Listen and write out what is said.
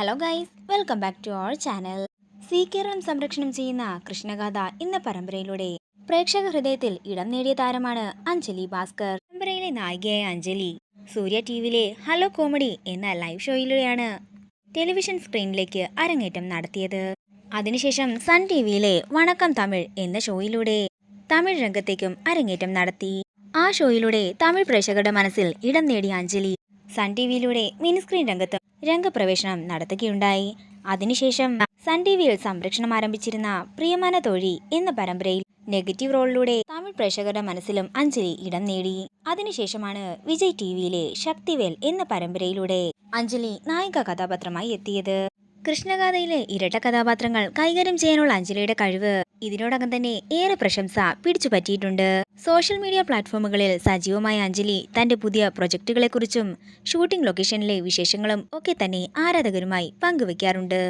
Hello guys welcome back to our channel C സംരക്ഷണം ചെയ്യുന്ന കൃഷ്ണഗാഥ എന്ന പരമ്പരയിലൂടെ പ്രേക്ഷക ഹൃദയത്തിൽ ഇടം നേടിയ താരമാണ് അഞ്ജലി ഭാസ്കർ. പരമ്പരയിലെ നായികയായ അഞ്ജലി സൂര്യ ടി വിയിലെ ഹലോ കോമഡി എന്ന ലൈവ് ഷോയിലൂടെയാണ് ടെലിവിഷൻ സ്ക്രീനിലേക്ക് അരങ്ങേറ്റം നടത്തിയത്. അതിനുശേഷം സൺ ടി വിയിലെ വണക്കം തമിഴ് എന്ന ഷോയിലൂടെ തമിഴ് രംഗത്തേക്കും അരങ്ങേറ്റം നടത്തി. ആ ഷോയിലൂടെ തമിഴ് പ്രേക്ഷകരുടെ മനസ്സിൽ ഇടം നേടിയ അഞ്ജലി സൺ ടി വിയിലൂടെ മിനിസ്ക്രീൻ രംഗത്ത് രംഗപ്രവേശനം നടത്തുകയുണ്ടായി. അതിനുശേഷം സൺ ടിവിയിൽ സംരക്ഷണം ആരംഭിച്ചിരുന്ന പ്രിയമാന തൊഴി എന്ന പരമ്പരയിൽ നെഗറ്റീവ് റോളിലൂടെ തമിഴ് പ്രേക്ഷകരുടെ മനസ്സിലും അഞ്ജലി ഇടം നേടി. അതിനുശേഷമാണ് വിജയ് ടിവിയിലെ ശക്തിവേൽ എന്ന പരമ്പരയിലൂടെ അഞ്ജലി നായിക കഥാപാത്രമായി എത്തിയത്. കൃഷ്ണഗാഥയിലെ ഇരട്ട കഥാപാത്രങ്ങൾ കൈകാര്യം ചെയ്യാനുള്ള അഞ്ജലിയുടെ കഴിവ്. ഇതിനോടകം തന്നെ ഏറെ പ്രശംസ പിടിച്ചുപറ്റിയിട്ടുണ്ട് സോഷ്യൽ മീഡിയ പ്ലാറ്റ്ഫോമുകളിൽ സജീവമായ അഞ്ജലി തന്റെ പുതിയ പ്രൊജക്ടുകളെക്കുറിച്ചും ഷൂട്ടിംഗ് ലൊക്കേഷനിലെ വിശേഷങ്ങളും ഒക്കെ തന്നെ ആരാധകരുമായി പങ്കുവയ്ക്കാറുണ്ട്